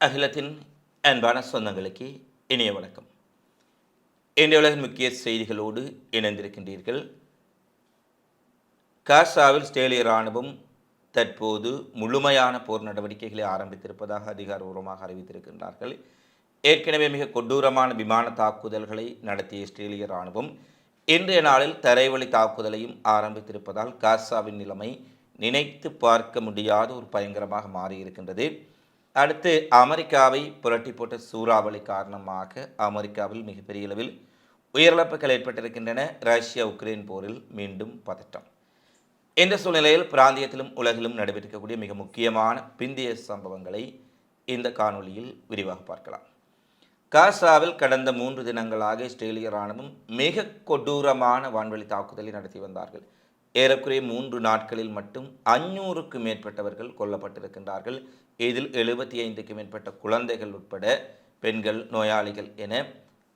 அகிலத்தின் அன்பான சொந்தங்களுக்கு இனிய வணக்கம். இன்றைய உலகின் முக்கிய செய்திகளோடு இணைந்திருக்கின்றீர்கள். காசாவில் ஸ்டேலிய இராணுவம் தற்போது முழுமையான போர் நடவடிக்கைகளை ஆரம்பித்திருப்பதாக அதிகாரபூர்வமாக அறிவித்திருக்கின்றார்கள். ஏற்கனவே மிக கொடூரமான விமான தாக்குதல்களை நடத்திய இஸ்ரேலிய இராணுவம் இன்றைய நாளில் தரைவழி தாக்குதலையும் ஆரம்பித்திருப்பதால் காசாவின் நிலைமை நினைத்து பார்க்க முடியாத ஒரு பயங்கரமாக மாறியிருக்கின்றது. அடுத்து அமெரிக்காவை புரட்டி போட்ட சூறாவளி காரணமாக அமெரிக்காவில் மிகப்பெரிய அளவில் உயிரிழப்புகள் ஏற்பட்டிருக்கின்றன. ரஷ்யா உக்ரைன் போரில் மீண்டும் பதட்டம். இந்த சூழ்நிலையில் பிராந்தியத்திலும் உலகிலும் நடைபெற்றிருக்கக்கூடிய மிக முக்கியமான பிந்திய சம்பவங்களை இந்த காணொளியில் விரிவாக பார்க்கலாம். காசாவில் கடந்த மூன்று தினங்களாக இஸ்ரேலிய இராணுவம் மிக கொடூரமான வான்வழி தாக்குதலை நடத்தி வந்தார்கள். ஏறக்குறைய மூன்று நாட்களில் மட்டும் அஞ்சூறுக்கு மேற்பட்டவர்கள் கொல்லப்பட்டிருக்கின்றார்கள். இதில் எழுபத்தி ஐந்துக்கு மேற்பட்ட குழந்தைகள் உட்பட பெண்கள் நோயாளிகள் என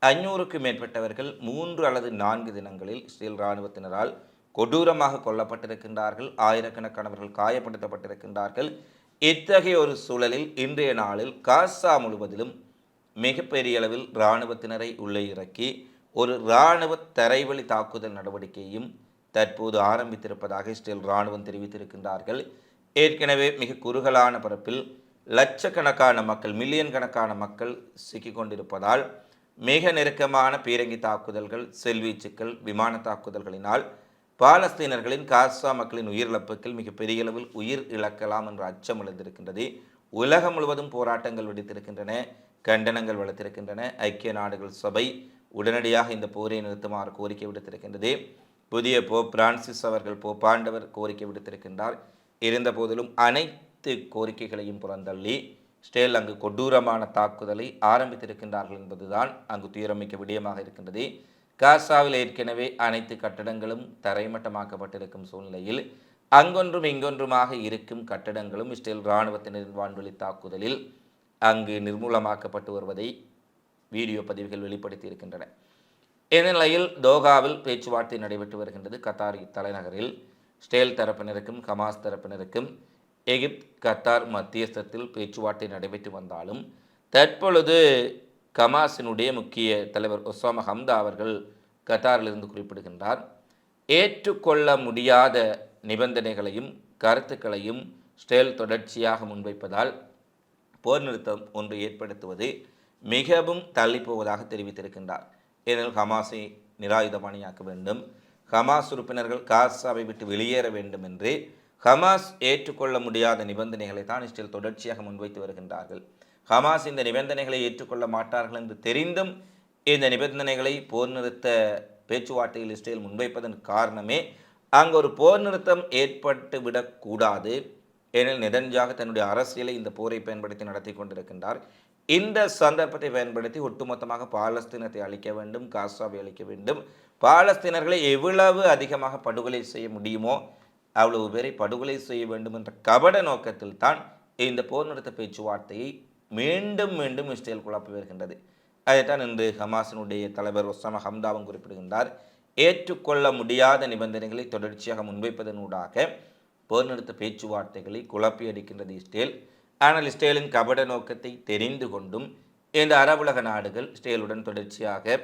அஞ்சூறுக்கு மேற்பட்டவர்கள் மூன்று அல்லது நான்கு தினங்களில் இஸ்ரேல் இராணுவத்தினரால் கொடூரமாக கொல்லப்பட்டிருக்கின்றார்கள். ஆயிரக்கணக்கானவர்கள் காயப்படுத்தப்பட்டிருக்கின்றார்கள். இத்தகைய ஒரு சூழலில் இன்றைய நாளில் காசா முழுவதிலும் மிகப்பெரிய அளவில் இராணுவத்தினரை உள்ளே இறக்கி ஒரு இராணுவ தரைவழி தாக்குதல் நடவடிக்கையும் தற்போது ஆரம்பித்திருப்பதாக இஸ்ரேல் இராணுவம் தெரிவித்திருக்கின்றார்கள். ஏற்கனவே மிக குறுகலான பரப்பில் லட்சக்கணக்கான மக்கள் மில்லியன் கணக்கான மக்கள் சிக்கிக் கொண்டிருப்பதால் மிக நெருக்கமான பீரங்கி தாக்குதல்கள் செல்வீச்சுக்கள் விமான தாக்குதல்களினால் பாலஸ்தீனர்களின் காசா மக்களின் உயிரிழப்புகள் மிக பெரிய அளவில் உயிர் இழக்கலாம் என்ற அச்சம் எழுந்திருக்கின்றது. உலகம் முழுவதும் போராட்டங்கள் வெடித்திருக்கின்றன கண்டனங்கள் வளர்த்திருக்கின்றன. ஐக்கிய நாடுகள் சபை உடனடியாக இந்த போரை நிறுத்துமாறு கோரிக்கை விடுத்திருக்கின்றது. புதிய போப் பிரான்சிஸ் அவர்கள் போப்பாண்டவர் கோரிக்கை விடுத்திருக்கின்றார். இருந்த போதிலும் அனைத்து கோரிக்கைகளையும் புறந்தள்ளி ஸ்டேல் அங்கு கொடூரமான தாக்குதலை ஆரம்பித்திருக்கின்றார்கள் என்பதுதான் அங்கு துயரமிக்க விடயமாக இருக்கின்றது. காசாவில் ஏற்கனவே அனைத்து கட்டடங்களும் தரைமட்டமாக்கப்பட்டிருக்கும் சூழ்நிலையில் அங்கொன்றும் இங்கொன்றுமாக இருக்கும் கட்டடங்களும் இஸ்ரேல் இராணுவத்தினரின் வான்வழி தாக்குதலில் அங்கு நிர்மூலமாக்கப்பட்டு வருவதை வீடியோ பதிவுகள் வெளிப்படுத்தி இருக்கின்றன இந்நிலையில் தோகாவில் பேச்சுவார்த்தை நடைபெற்று வருகின்றது கத்தார் தலைநகரில் ஸ்டேல் தரப்பினருக்கும் ஹமாஸ் தரப்பினருக்கும் எகிப்த் கத்தார் மத்தியஸ்தத்தில் பேச்சுவார்த்தை நடைபெற்று வந்தாலும் தற்பொழுது கமாஸினுடைய முக்கிய தலைவர் ஒசாமா ஹம்தா அவர்கள் கத்தாரிலிருந்து குறிப்பிடுகின்றார் ஏற்றுக்கொள்ள முடியாத நிபந்தனைகளையும் கருத்துக்களையும் ஸ்டேல் தொடர்ச்சியாக முன்வைப்பதால் போர் நிறுத்தம் ஒன்று ஏற்படுத்துவது மிகவும் தள்ளிப்போவதாக தெரிவித்திருக்கின்றார். ஏனெனில் ஹமாஸை நிராயுதபாணியாக்க வேண்டும். ஹமாஸ் உறுப்பினர்கள் காசாவை விட்டு வெளியேற வேண்டும் என்று ஹமாஸ் ஏற்றுக்கொள்ள முடியாத நிபந்தனைகளை தான் இஸ்ரேல் தொடர்ச்சியாக முன்வைத்து வருகின்றார்கள். ஹமாஸ் இந்த நிபந்தனைகளை ஏற்றுக்கொள்ள மாட்டார்கள் என்று தெரிந்தும் இந்த நிபந்தனைகளை போர் நிறுத்த பேச்சுவார்த்தையில் இஸ்ரேல் முன்வைப்பதன் காரணமே அங்கு ஒரு போர் நிறுத்தம் ஏற்பட்டு விடக்கூடாது. ஏனெனில் நெதன்ஜாக தன்னுடைய அரசியலை இந்த போரை பயன்படுத்தி நடத்தி கொண்டிருக்கின்றார். இந்த சந்தர்ப்பத்தை பயன்படுத்தி ஒட்டுமொத்தமாக பாலஸ்தீனத்தை அழிக்க வேண்டும் காசாவை அழிக்க வேண்டும். பாலஸ்தீனர்களை எவ்வளவு அதிகமாக படுகொலை செய்ய முடியுமோ அவ்வளவு பேரை படுகொலை செய்ய வேண்டும் என்ற கபட நோக்கத்தில் தான் இந்த போர் நிறுத்த பேச்சுவார்த்தையை மீண்டும் மீண்டும் இஸ்ரேல் குழப்பி வருகின்றது. அதைத்தான் இன்று ஹமாஸினுடைய தலைவர் ஒசாமா ஹம்தாவும் குறிப்பிடுகின்றார். ஏற்றுக்கொள்ள முடியாத நிபந்தனைகளை தொடர்ச்சியாக முன்வைப்பதனூடாக போர் நிறுத்த பேச்சுவார்த்தைகளை குழப்பி அடிக்கின்றது இஸ்ரேல். ஆனால் இஸ்ரேலின் கபட நோக்கத்தை தெரிந்து கொண்டும் இந்த அரபுலக நாடுகள் இஸ்ரேலுடன் தொடர்ச்சியாக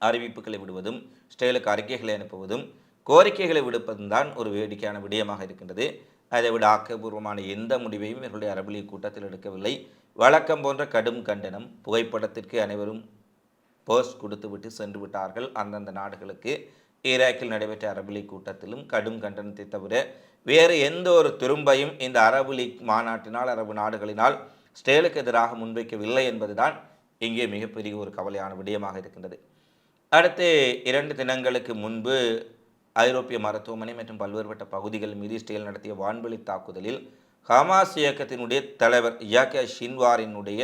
அறிவிப்புகளை விடுவதும் இஸ்ரேலுக்கு அறிக்கைகளை அனுப்புவதும் கோரிக்கைகளை விடுப்பதும் தான் ஒரு வேடிக்கையான விடயமாக இருக்கின்றது. அதை விட ஆக்கப்பூர்வமான எந்த முடிவையும் இவர்களுடைய அரபு லீக் கூட்டத்தில் எடுக்கவில்லை. வழக்கம் போன்ற கடும் கண்டனம் புகைப்படத்திற்கு அனைவரும் போஸ்ட் கொடுத்துவிட்டு சென்று விட்டார்கள். அந்தந்த நாடுகளுக்கு ஈராக்கில் நடைபெற்ற அரபு லீக் கூட்டத்திலும் கடும் கண்டனத்தை தவிர வேறு எந்த ஒரு திரும்பையும் இந்த அரபு லீக் மாநாட்டினால் அரபு நாடுகளினால் ஸ்டேலுக்கு எதிராக முன்வைக்கவில்லை என்பதுதான் இங்கே மிகப்பெரிய ஒரு கவலையான விடயமாக இருக்கின்றது. அடுத்து இரண்டு தினங்களுக்கு முன்பு ஐரோப்பிய மருத்துவமனை மற்றும் பல்வேறுபட்ட பகுதிகள் மீது இஸ்ரேல் நடத்திய வான்வெளி தாக்குதலில் ஹமாஸ் இயக்கத்தினுடைய தலைவர் யாக்கியா ஷின்வாரினுடைய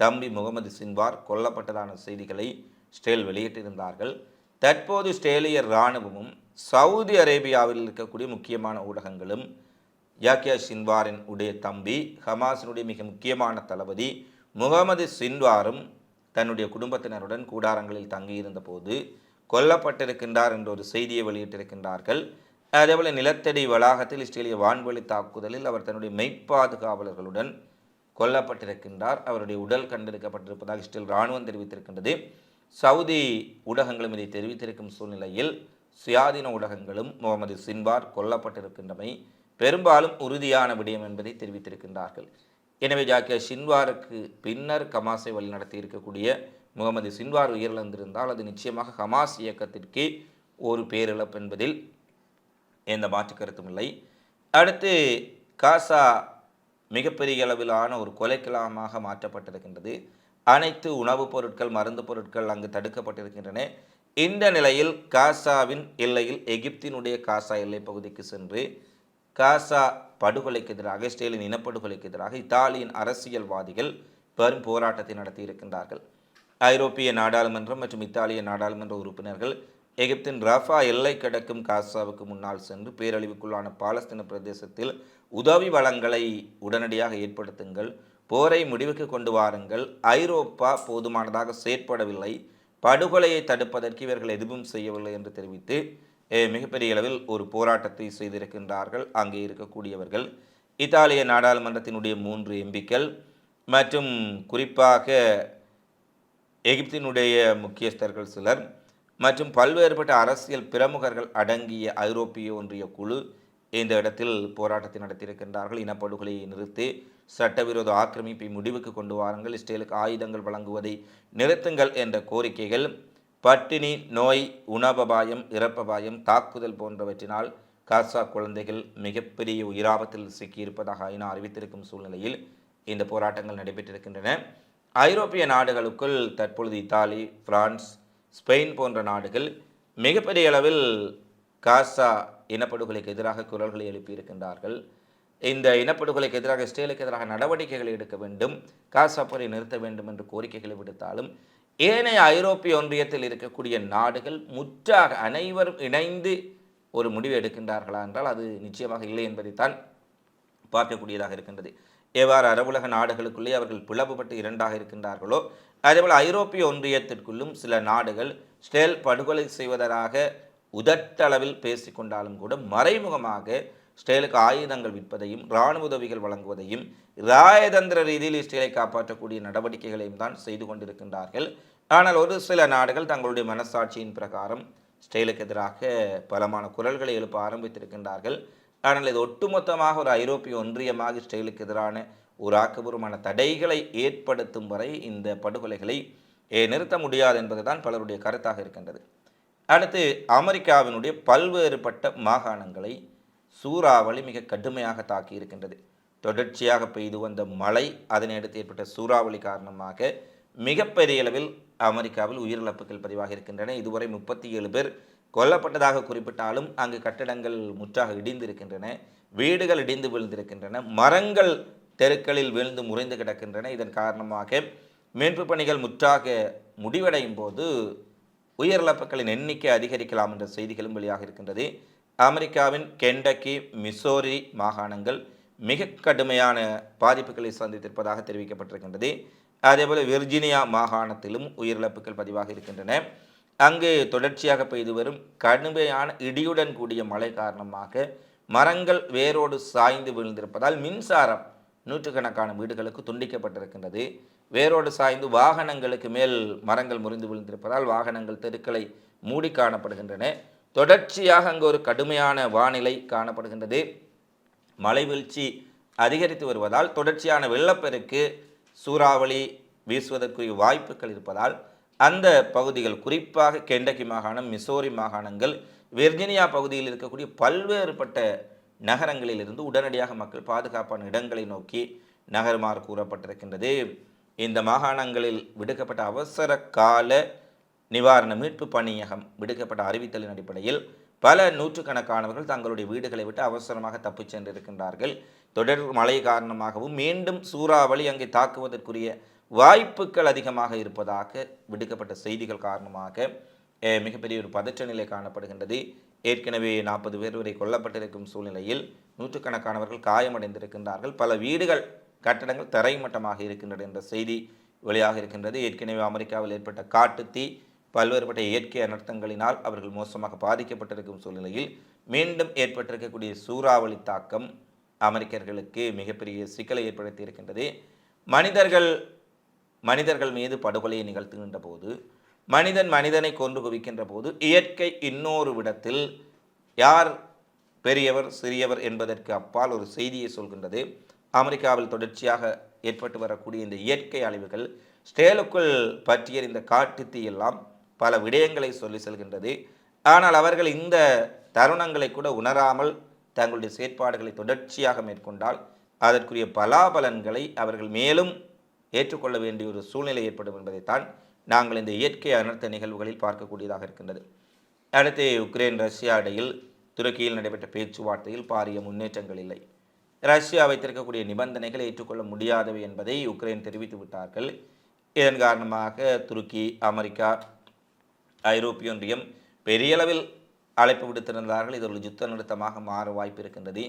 தம்பி முகமது சின்வார் கொல்லப்பட்டதான செய்திகளை ஸ்டேல் வெளியிட்டிருந்தார்கள். தற்போது ஸ்ட்ரேலிய இராணுவமும் சவுதி அரேபியாவில் இருக்கக்கூடிய முக்கியமான ஊடகங்களும் யாக்கியா சின்வாரின் உடைய தம்பி ஹமாஸினுடைய மிக முக்கியமான தளபதி முகமது சின்வாரும் தன்னுடைய குடும்பத்தினருடன் கூடாரங்களில் தங்கியிருந்த போது கொல்லப்பட்டிருக்கின்றார் என்ற ஒரு செய்தியை வெளியிட்டிருக்கின்றார்கள். அதேபோல நிலத்தடி வளாகத்தில் இஸ்ரேலிய வான்வழி தாக்குதலில் அவர் தன்னுடைய மெய்ப்பாதுகாவலர்களுடன் கொல்லப்பட்டிருக்கின்றார். அவருடைய உடல் கண்டெடுக்கப்பட்டிருப்பதாக இஸ்ரேல் இராணுவம் தெரிவித்திருக்கின்றது. சவுதி ஊடகங்களும் இதை தெரிவித்திருக்கும் சூழ்நிலையில் சுயாதீன ஊடகங்களும் முகமது சின்வார் கொல்லப்பட்டிருக்கின்றமை பெரும்பாலும் உறுதியான விடயம் என்பதை தெரிவித்திருக்கின்றார்கள். எனவே ஜாக்கிய சின்வாருக்கு பின்னர் கமாஸை வழிநடத்தி இருக்கக்கூடிய முகமது சின்வார் உயிரிழந்திருந்தால் அது நிச்சயமாக ஹமாஸ் இயக்கத்திற்கு ஒரு பேரிழப்பு என்பதில் எந்த மாற்று கருத்தும் இல்லை. அடுத்து காசா மிகப்பெரிய அளவிலான ஒரு கொலைக்களமாக மாற்றப்பட்டிருக்கின்றது. அனைத்து உணவுப் பொருட்கள் மருந்து பொருட்கள் அங்கு தடுக்கப்பட்டிருக்கின்றன. இந்த நிலையில் காசாவின் எல்லையில் எகிப்தினுடைய காசா எல்லை பகுதிக்கு சென்று காசா படுகொலைக்கு எதிராக இஸ்ரேலின் இனப்படுகொலைக்கு எதிராக இத்தாலியின் அரசியல்வாதிகள் பெரும் போராட்டத்தை நடத்தியிருக்கின்றார்கள். ஐரோப்பிய நாடாளுமன்றம் மற்றும் இத்தாலிய நாடாளுமன்ற உறுப்பினர்கள் எகிப்தின் ரஃபா எல்லை கிடக்கும் காசாவுக்கு முன்னால் சென்று பேரழிவுக்குள்ளான பாலஸ்தீன பிரதேசத்தில் உதவி வளங்களை உடனடியாக ஏற்படுத்துங்கள் போரை முடிவுக்கு கொண்டு வாருங்கள். ஐரோப்பா போதுமானதாக செயற்படவில்லை. படுகொலையை தடுப்பதற்கு இவர்கள் எதுவும் செய்யவில்லை என்று தெரிவித்து மிகப்பெரிய அளவில் ஒரு போராட்டத்தை செய்திருக்கின்றார்கள். அங்கே இருக்கக்கூடியவர்கள். இத்தாலிய நாடாளுமன்றத்தினுடைய மூன்று எம்பிக்கள் மற்றும் குறிப்பாக எகிப்தினுடைய முக்கியஸ்தர்கள் சிலர் மற்றும் பல்வேறுபட்ட அரசியல் பிரமுகர்கள் அடங்கிய ஐரோப்பிய ஒன்றிய குழு இந்த இடத்தில் போராட்டத்தை நடத்தியிருக்கின்றார்கள். இனப்படுகொலையை நிறுத்தி சட்டவிரோத ஆக்கிரமிப்பை முடிவுக்கு கொண்டு வாருங்கள். இஸ்ரேலுக்கு ஆயுதங்கள் வழங்குவதை நிறுத்துங்கள் என்ற கோரிக்கைகள் பட்டினி நோய் உணவபாயம் இறப்பபாயம் தாக்குதல் போன்றவற்றினால் காசா குழந்தைகள் மிகப்பெரிய உயிராபத்தில் சிக்கியிருப்பதாக ஐநா அறிவித்திருக்கும் சூழ்நிலையில் இந்த போராட்டங்கள் நடைபெற்றிருக்கின்றன. ஐரோப்பிய நாடுகளுக்குள் தற்பொழுது இத்தாலி பிரான்ஸ் ஸ்பெயின் போன்ற நாடுகள் மிகப்பெரிய அளவில் காசா இனப்படுகொலைக்கு எதிராக குரல்களை எழுப்பியிருக்கின்றார்கள். இந்த இனப்படுகொலைக்கு எதிராக இஸ்ரேலுக்கு எதிராக நடவடிக்கைகளை எடுக்க வேண்டும் காசா போரை நிறுத்த வேண்டும் என்று கோரிக்கைகளை விடுத்தாலும் ஏனைய ஐரோப்பிய ஒன்றியத்தில் இருக்கக்கூடிய நாடுகள் முற்றாக அனைவரும் இணைந்து ஒரு முடிவு எடுக்கின்றார்களா என்றால் அது நிச்சயமாக இல்லை என்பதைத்தான் பார்க்கக்கூடியதாக இருக்கின்றது. எவ்வாறு அரபுலக நாடுகளுக்குள்ளே அவர்கள் பிளவுபட்டு இரண்டாக இருக்கின்றார்களோ அதேபோல் ஐரோப்பிய ஒன்றியத்திற்குள்ளும் சில நாடுகள் ஸ்டேல் படுகொலை செய்வதாக உதட்டளவில் பேசிக்கொண்டாலும் கூட மறைமுகமாக இஸ்ரேலுக்கு ஆயுதங்கள் விற்பதையும் இராணுவ உதவிகள் வழங்குவதையும் ராயதந்திர ரீதியில் இஸ்ரேலை காப்பாற்றக்கூடிய நடவடிக்கைகளையும் தான் செய்து கொண்டிருக்கின்றார்கள். ஆனால் ஒரு சில நாடுகள் தங்களுடைய மனசாட்சியின் பிரகாரம் இஸ்ரேலுக்கு எதிராக பலமான குரல்களை எழுப்ப ஆரம்பித்திருக்கின்றார்கள். ஆனால் இது ஒட்டுமொத்தமாக ஒரு ஐரோப்பிய ஒன்றியமாக இஸ்ரேலுக்கு எதிரான ஒரு ஆக்கபூர்வமான தடைகளை ஏற்படுத்தும் வரை இந்த படுகொலைகளை நிறுத்த முடியாது என்பதுதான் பலருடைய கருத்தாக இருக்கின்றது. அடுத்து அமெரிக்காவினுடைய பல்வேறுபட்ட மாகாணங்களை சூறாவளி மிக கடுமையாக தாக்கி இருக்கின்றது. தொடர்ச்சியாக பெய்து வந்த மழை அதனையடுத்து ஏற்பட்ட சூறாவளி காரணமாக மிகப்பெரிய அளவில் அமெரிக்காவில் உயிரிழப்புகள் பதிவாக இருக்கின்றன. இதுவரை முப்பத்தி ஏழு பேர் கொல்லப்பட்டதாக குறிப்பிட்டாலும் அங்கு கட்டடங்கள் முற்றாக இடிந்திருக்கின்றன வீடுகள் இடிந்து விழுந்திருக்கின்றன மரங்கள் தெருக்களில் வீழ்ந்து முறைந்து கிடக்கின்றன. இதன் காரணமாக மீட்பு பணிகள் முற்றாக முடிவடையும் போது உயிரிழப்புகளின் எண்ணிக்கை அதிகரிக்கலாம் என்ற செய்திகளும் வெளியாக இருக்கின்றது. அமெரிக்காவின் கெண்டக்கி மிசோரி மாகாணங்கள் மிக கடுமையான பாதிப்புகளை சந்தித்திருப்பதாக தெரிவிக்கப்பட்டிருக்கின்றது. அதேபோல் விர்ஜினியா மாகாணத்திலும் உயிரிழப்புகள் பதிவாக இருக்கின்றன. அங்கு தொடர்ச்சியாக பெய்து வரும் கடுமையான இடியுடன் கூடிய மழை காரணமாக மரங்கள் வேரோடு சாய்ந்து விழுந்திருப்பதால் மின்சாரம் நூற்றுக்கணக்கான வீடுகளுக்கு துண்டிக்கப்பட்டிருக்கின்றது. வேரோடு சாய்ந்து வாகனங்களுக்கு மேல் மரங்கள் முறிந்து விழுந்திருப்பதால் வாகனங்கள் தெருக்களை மூடி காணப்படுகின்றன. தொடர்ச்சியாக அங்கு ஒரு கடுமையான வானிலை காணப்படுகின்றது. மழை வீழ்ச்சி அதிகரித்து வருவதால் தொடர்ச்சியான வெள்ளப்பெருக்கு சூறாவளி வீசுவதற்குரிய வாய்ப்புகள் இருப்பதால் அந்த பகுதிகள் குறிப்பாக கெண்டக்கி மாகாணம் மிசோரி மாகாணங்கள் விர்ஜினியா பகுதியில் இருக்கக்கூடிய பல்வேறுபட்ட நகரங்களிலிருந்து உடனடியாக மக்கள் பாதுகாப்பான இடங்களை நோக்கி நகருமாறு கூறப்பட்டிருக்கின்றது. இந்த மாகாணங்களில் விடுக்கப்பட்ட அவசர கால நிவாரண மீட்பு பணியகம் விடுக்கப்பட்ட அறிவித்தலின் அடிப்படையில் பல நூற்றுக்கணக்கானவர்கள் தங்களுடைய வீடுகளை விட்டு அவசரமாக தப்பிச் சென்றிருக்கின்றார்கள். தொடர் மழை காரணமாகவும் மீண்டும் சூறாவளி அங்கே தாக்குவதற்குரிய வாய்ப்புகள் அதிகமாக இருப்பதாக விடுக்கப்பட்ட செய்திகள் காரணமாக மிகப்பெரிய ஒரு பதற்ற நிலை காணப்படுகின்றது. ஏற்கனவே நாற்பது பேர் வரை கொல்லப்பட்டிருக்கும் சூழ்நிலையில் நூற்றுக்கணக்கானவர்கள் காயமடைந்திருக்கின்றார்கள். பல வீடுகள் கட்டடங்கள் தரைமட்டமாக இருக்கின்றன என்ற செய்தி வெளியாக இருக்கின்றது. ஏற்கனவே அமெரிக்காவில் ஏற்பட்ட காட்டுத்தீ பல்வேறுபட்ட இயற்கை அனர்த்தங்களினால் அவர்கள் மோசமாக பாதிக்கப்பட்டிருக்கும் சூழ்நிலையில் மீண்டும் ஏற்பட்டிருக்கக்கூடிய சூறாவளி தாக்கம் அமெரிக்கர்களுக்கு மிகப்பெரிய சிக்கலை ஏற்படுத்தி இருக்கின்றது. மனிதர்கள் மனிதர்கள் மீது படுகொலையை நிகழ்த்துகின்ற போது மனிதன் மனிதனை கொன்று குவிக்கின்ற போது இயற்கை இன்னொரு விடத்தில் யார் பெரியவர் சிறியவர் என்பதற்கு அப்பால் ஒரு செய்தியை சொல்கின்றது. அமெரிக்காவில் தொடர்ச்சியாக ஏற்பட்டு வரக்கூடிய இந்த இயற்கை அழிவுகள் ஸ்டேலுக்குள் பற்றிய இந்த காட்டுத்தீ எல்லாம் பல விடயங்களை சொல்லி செல்கின்றது. ஆனால் அவர்கள் இந்த தருணங்களை கூட உணராமல் தங்களுடைய செயற்பாடுகளை தொடர்ச்சியாக மேற்கொண்டால் அதற்குரிய பலாபலன்களை அவர்கள் மேலும் ஏற்றுக்கொள்ள வேண்டிய ஒரு சூழ்நிலை ஏற்படும் என்பதைத்தான் நாங்கள் இந்த இயற்கை அனர்த்த நிகழ்வுகளில் பார்க்கக்கூடியதாக இருக்கின்றது. அடுத்து உக்ரைன் ரஷ்யா இடையில் துருக்கியில் நடைபெற்ற பேச்சுவார்த்தையில் பாரிய முன்னேற்றங்கள் இல்லை. ரஷ்யா வைத்திருக்கக்கூடிய நிபந்தனைகளை ஏற்றுக்கொள்ள முடியாதவை என்பதை உக்ரைன் தெரிவித்து விட்டார்கள். இதன் காரணமாக துருக்கி அமெரிக்கா ஐரோப்பிய ஒன்றியம் பெரிய அளவில் அழைப்பு விடுத்திருந்தார்கள். இது ஒரு யுத்த நிறுத்தமாக மாற வாய்ப்பு இருக்கின்றது.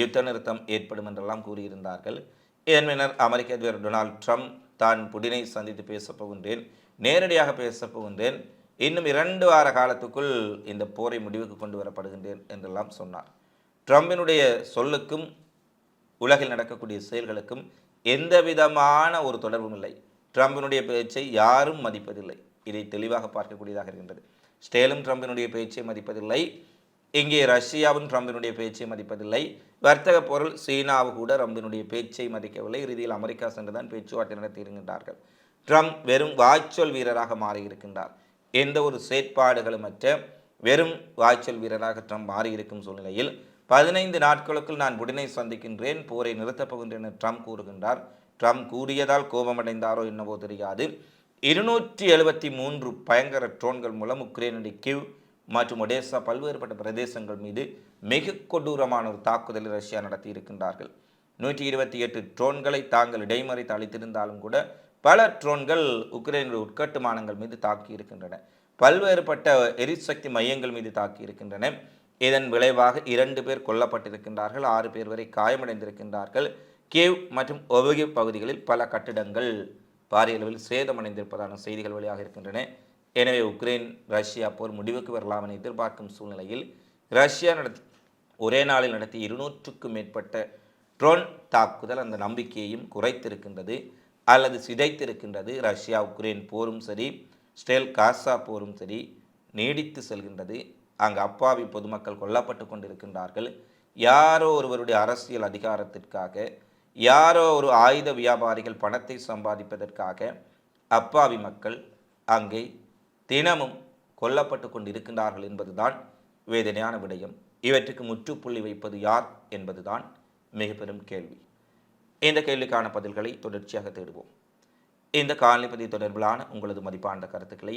யுத்த நிறுத்தம் ஏற்படும் என்றெல்லாம் கூறியிருந்தார்கள். இதன் பின்னர் அமெரிக்க அதிபர் டொனால்ட் ட்ரம்ப் தான் புடினை சந்தித்து பேசப் போகின்றேன் நேரடியாக பேசப் போகின்றேன். இன்னும் இரண்டு வார காலத்துக்குள் இந்த போரை முடிவுக்கு கொண்டு வரப்படுகின்றேன் என்றெல்லாம் சொன்னார். ட்ரம்பினுடைய சொல்லுக்கும் உலகில் நடக்கக்கூடிய செயல்களுக்கும் எந்த விதமான ஒரு தொடர்பும் இல்லை. ட்ரம்பினுடைய பேச்சை யாரும் மதிப்பதில்லை. இதை தெளிவாக பார்க்கக்கூடியதாக இருக்கின்றது. ஸ்டேலும் ட்ரம்பினுடைய பேச்சை மதிப்பதில்லை. இங்கே ரஷ்யாவும் ட்ரம்பினுடைய பேச்சை மதிப்பதில்லை. வர்த்தக பொருள் சீனாவு கூட ட்ரம்பினுடைய பேச்சை மதிக்கவில்லை. இறுதியில் அமெரிக்கா சென்றுதான் பேச்சுவார்த்தை நடத்தியிருக்கின்றார்கள் ட்ரம்ப் வெறும் வாய்ச்சொல் வீரராக மாறியிருக்கின்றார். எந்த ஒரு செயற்பாடுகளுமற்ற வெறும் வாய்ச்சொல் வீரராக ட்ரம்ப் மாறியிருக்கும் சூழ்நிலையில் பதினைந்து நாட்களுக்குள் நான் புடினை சந்திக்கின்றேன். போரை நிறுத்தப் போகின்றேன் என ட்ரம்ப் கூறுகின்றார். ட்ரம்ப் கூறியதால் கோபமடைந்தாரோ என்னவோ தெரியாது. இருநூற்றி எழுபத்தி மூன்று பயங்கர ட்ரோன்கள் மூலம் உக்ரைனுடைய கிவ் மற்றும் ஒடேசா பல்வேறுபட்ட பிரதேசங்கள் மீது மிக கொடூரமான ஒரு தாக்குதலை ரஷ்யா நடத்தி இருக்கின்றார்கள் நூற்றி இருபத்தி எட்டு ட்ரோன்களை தாங்கள் இடைமறைத்து அளித்திருந்தாலும் கூட பல ட்ரோன்கள் உக்ரைனுடைய உட்கட்டுமானங்கள் மீது தாக்கி இருக்கின்றன பல்வேறுபட்ட எரிசக்தி மையங்கள் மீது தாக்கி இருக்கின்றன இதன் விளைவாக இரண்டு பேர் கொல்லப்பட்டிருக்கின்றார்கள் ஆறு பேர் வரை காயமடைந்திருக்கின்றார்கள். கேவ் மற்றும் ஒபகி பகுதிகளில் பல கட்டிடங்கள் பாரிய அளவில் சேதமடைந்திருப்பதான செய்திகள் வெளியாக இருக்கின்றன. எனவே உக்ரைன் ரஷ்யா போர் முடிவுக்கு வரலாம் என எதிர்பார்க்கும் சூழ்நிலையில் ரஷ்யா நடத்தி ஒரே நாளில் நடத்திய இருநூற்றுக்கும் மேற்பட்ட ட்ரோன் தாக்குதல் அந்த நம்பிக்கையையும் குறைத்திருக்கின்றது அல்லது சிதைத்திருக்கின்றது. ரஷ்யா உக்ரைன் போரும் சரி ஸ்டேல் காசா போரும் சரி நீடித்து செல்கின்றது. அங்கு அப்பாவி பொதுமக்கள் கொல்லப்பட்டு கொண்டிருக்கின்றார்கள். யாரோ ஒருவருடைய அரசியல் அதிகாரத்திற்காக யாரோ ஒரு ஆயுத வியாபாரிகள் பணத்தை சம்பாதிப்பதற்காக அப்பாவி மக்கள் அங்கே தினமும் கொல்லப்பட்டு கொண்டிருக்கின்றார்கள் என்பதுதான் வேதனையான விடயம். இவற்றுக்கு முற்றுப்புள்ளி வைப்பது யார் என்பதுதான் மிக பெரும் கேள்வி. இந்த கேள்விக்கான பதில்களை தொடர்ச்சியாக தேடுவோம். இந்த காலநிபதி தொடர்பிலான உங்களது மதிப்பான கருத்துக்களை